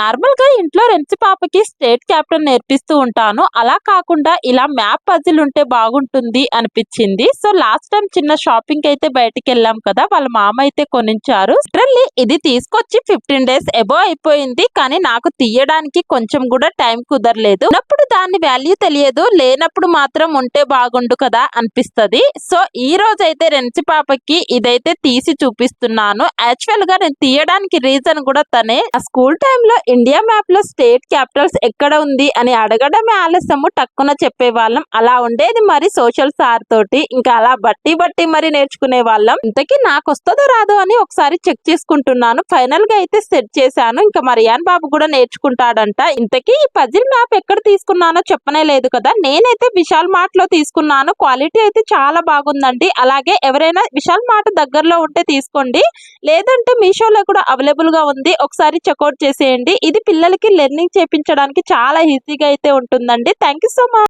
నార్మల్గా ఇంట్లో రెంచి పాపకి స్టేట్ క్యాప్టెన్ నేర్పిస్తూ ఉంటాను. అలా కాకుండా ఇలా మ్యాప్ పజిల్ ఉంటే బాగుంటుంది అనిపించింది. సో లాస్ట్ టైం చిన్న షాపింగ్ అయితే బయటికి వెళ్ళాం కదా వాళ్ళ మామ అయితే కొనించారు లిటరల్లీ ఇది తీసుకొచ్చి ఫిఫ్టీన్ డేస్ ఎబో అయిపోయింది. కానీ నాకు తీయడానికి కొంచెం కూడా టైం కుదరలేదు. ఉన్నప్పుడు దాని వాల్యూ తెలియదు. లేనప్పుడు మాత్రం ఉంటే బాగుండు కదా అనిపిస్తుంది. సో ఈ రోజు అయితే రెంచి పాపకి ఇదైతే తీసి చూపిస్తున్నాను. యాక్చువల్గా నేను తీయడానికి రీజన్ కూడా తనే. ఆ స్కూల్ టైంలో ఇండియా మ్యాప్లో స్టేట్ క్యాపిటల్స్ ఎక్కడ ఉంది అని అడగడమే ఆలస్యము టక్కున చెప్పేవాళ్ళం. అలా ఉండేది మరి సోషల్ సార్ తోటి. ఇంకా అలా బట్టి బట్టి మరి నేర్చుకునే వాళ్ళం. ఇంతకీ నాకు వస్తుందో రాదో అని ఒకసారి చెక్ చేసుకుంటున్నాను. ఫైనల్గా అయితే సెట్ చేశాను. ఇంకా మరియాన్ బాబు కూడా నేర్చుకుంటాడంట. ఇంతకీ ఈ పజిల్ మ్యాప్ ఎక్కడ తీసుకున్నానో చెప్పనే లేదు కదా. నేనైతే విశాల్ మార్ట్లో తీసుకున్నాను. క్వాలిటీ అయితే చాలా బాగుందండి. అలాగే ఎవరైనా విశాల్ మార్ట్ దగ్గరలో ఉంటే తీసుకోండి. లేదంటే మీషోలో కూడా అవైలబుల్గా ఉంది. ఒకసారి చెక్అౌట్ చేసేయండి. ఇది పిల్లలకి లెర్నింగ్ చేపించడానికి చాలా ఈజీగా అయితే ఉంటుందండి. Thank so much